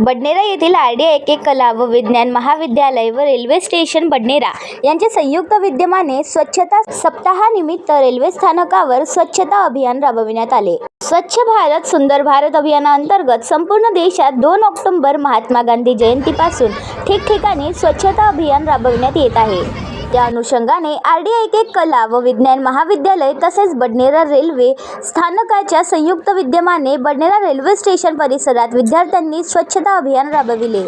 बडनेरा येथील R D I के कला व विज्ञान महाविद्यालय व रेल्वे स्टेशन बडनेरा यांच्या संयुक्त विद्यमाने स्वच्छता सप्ताहानिमित्त रेल्वे स्थानकावर स्वच्छता अभियान राबविण्यात आले. स्वच्छ भारत सुंदर भारत अभियानाअंतर्गत संपूर्ण देशात दोन ऑक्टोबर महात्मा गांधी जयंतीपासून ठिकठिकाणी स्वच्छता अभियान राबविण्यात येत आहे. त्या अनुषंगाने आर डी आय के कला व विज्ञान महाविद्यालय तसेच बडनेरा रेल्वे स्थानकाच्या संयुक्त विद्यमाने बडनेरा रेल्वे स्टेशन परिसरात विद्यार्थ्यांनी स्वच्छता अभियान राबविले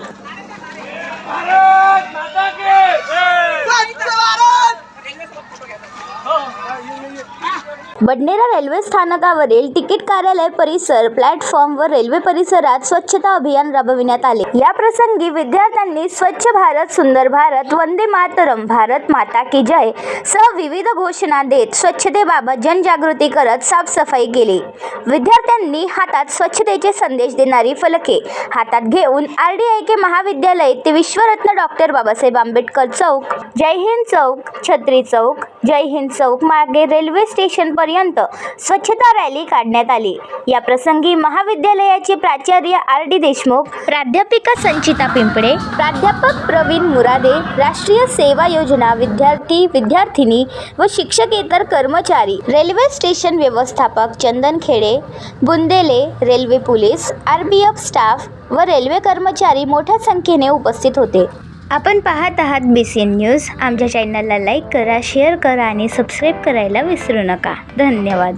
बडनेरा रेल्वे स्थानकावरील तिकीट कार्यालय परिसर प्लॅटफॉर्म व रेल्वे परिसरात स्वच्छता अभियान राबविण्यात आले. या प्रसंगी विद्यार्थ्यांनी स्वच्छ भारत सुंदर भारत वंदे मातरम भारत माता की जय सह विविध घोषणा देत स्वच्छतेबाबत जनजागृती करत साफसफाई केली. विद्यार्थ्यांनी हातात स्वच्छतेचे संदेश देणारी फलके हातात घेऊन आर डी आय के महाविद्यालय ते विश्वरत्न डॉक्टर बाबासाहेब आंबेडकर चौक. जय हिंद चौक छत्री चौक जय हिंद चौक मार्गे रेल्वे स्टेशन पर्यंत स्वच्छता रॅली काढण्यात आली. या प्रसंगी महाविद्यालयाचे प्राचार्य आर डी देशमुख प्राध्यापिका संचिता पिंपळे प्राध्यापक प्रवीण मुरादे राष्ट्रीय सेवा योजना विद्यार्थी विद्यार्थिनी व शिक्षकेतर कर्मचारी रेल्वे स्टेशन व्यवस्थापक Chandan Khede Bundele railway police R B F staff व रेल्वे कर्मचारी मोठ्या संख्येने उपस्थित होते. आपण पाहत आहात बी सी एन न्यूज आमच्या चॅनलला लाईक करा शेअर करा आणि सबस्क्राईब करायला विसरू नका. धन्यवाद.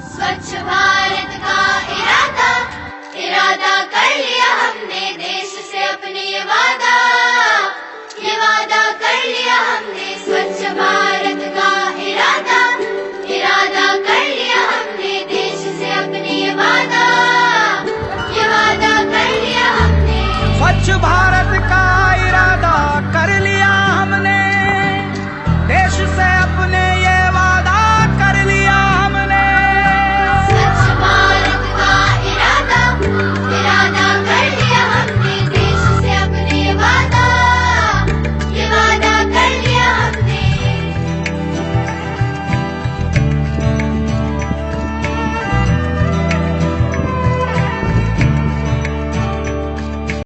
स्वच्छ भारत का इरादा इरादा?